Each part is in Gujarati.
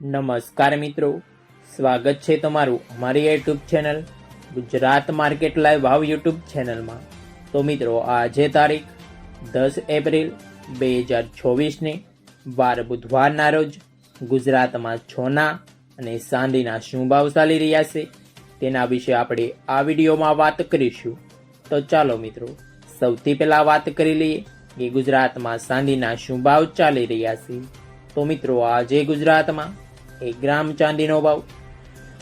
નમસ્કાર મિત્રો, સ્વાગત છે તમારું અમારી YouTube channel Gujarat market live ભાવ યુટ્યુબ ચેનલમાં તો મિત્રો, આજે તારીખ દસ એપ્રિલ બે હજાર ચોવીસની વાર બુધવારના રોજ ગુજરાતમાં સોના અને ચાંદીના શું ભાવ ચાલી રહ્યા છે તેના વિશે આપણે આ વિડીયોમાં વાત કરીશું. તો ચાલો મિત્રો, સૌથી પહેલાં વાત કરી લઈએ કે ગુજરાતમાં ચાંદીના શું ભાવ ચાલી રહ્યા છે. તો મિત્રો, આજે ગુજરાતમાં એક ગ્રામ ચાંદીનો ભાવ,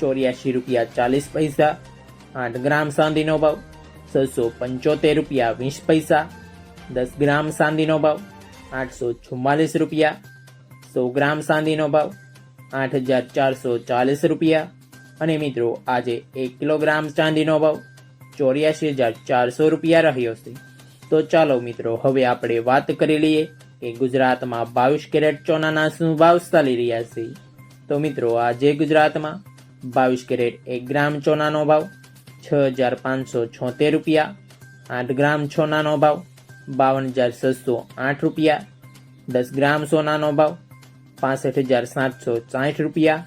ચોર્યાસી રૂપિયા ચાલીસ પૈસા, આઠ ગ્રામ ચાંદીનો ભાવ, છસો પંચોતેર રૂપિયા વીસ પૈસા, દસ ગ્રામ ચાંદીનો ભાવ, આઠસો ચુમ્માલીસ રૂપિયા, સો ગ્રામ ચાંદીનો ભાવ, આઠ હજાર ચારસો ચાલીસ રૂપિયા. અને મિત્રો, આજે એક કિલોગ્રામ ચાંદીનો ભાવ, ચોર્યાસી હજાર ચારસો રૂપિયા રહ્યો છે. તો ચાલો મિત્રો, હવે આપણે વાત કરી લઈએ કે ગુજરાતમાં બાવીસ કેરેટ સોનાના શું ભાવ ચાલી રહ્યા છે. તો મિત્રો આજે ગુજરાતમાં બાવીસ કેરેટ એક ગ્રામ સોનાનો ભાવ, છ હજાર પાંચસો છોતેર રૂપિયા, આઠ ગ્રામ સોનાનો ભાવ, બાવન હજાર છસો આઠ રૂપિયા, દસ ગ્રામ સોનાનો ભાવ, પાસઠ હજાર સાતસો સાઠ રૂપિયા,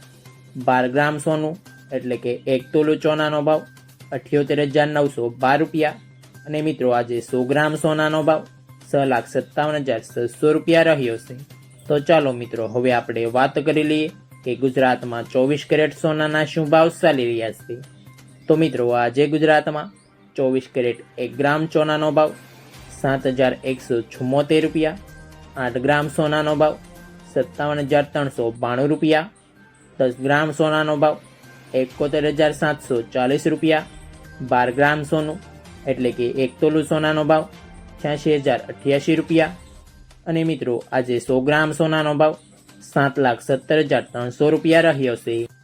બાર ગ્રામ સોનું, એટલે કે એક તોલું સોનાનો ભાવ, અઠ્યોતેર હજાર નવસો બાર રૂપિયા, અને મિત્રો, આજે સો ગ્રામ સોનાનો ભાવ, છ લાખ સત્તાવન હજાર છસો રૂપિયા રહ્યો છે. તો ચાલો મિત્રો, હવે આપણે વાત કરી લઈએ કે ગુજરાતમાં ચોવીસ કેરેટ સોનાના શું ભાવ ચાલી રહ્યા છે? તો મિત્રો, આજે ગુજરાતમાં ચોવીસ કેરેટ એક ગ્રામ સોનાનો ભાવ, સાત હજાર એકસો ચુમ્મોતેર રૂપિયા, આઠ ગ્રામ સોનાનો ભાવ, સત્તાવન હજાર ત્રણસો બાણું રૂપિયા, દસ ગ્રામ સોનાનો ભાવ, એકોતેર હજાર સાતસો ચાલીસ રૂપિયા, બાર ગ્રામ સોનું, એટલે કે એક તોલું સોનાનો ભાવ, છ્યાસી હજાર અઠ્યાસી રૂપિયા. અને મિત્રો, આજે સો ગ્રામ સોનાનો ભાવ સાત લાખ સત્તર હજાર ત્રણસો રૂપિયા રહ્યો છે.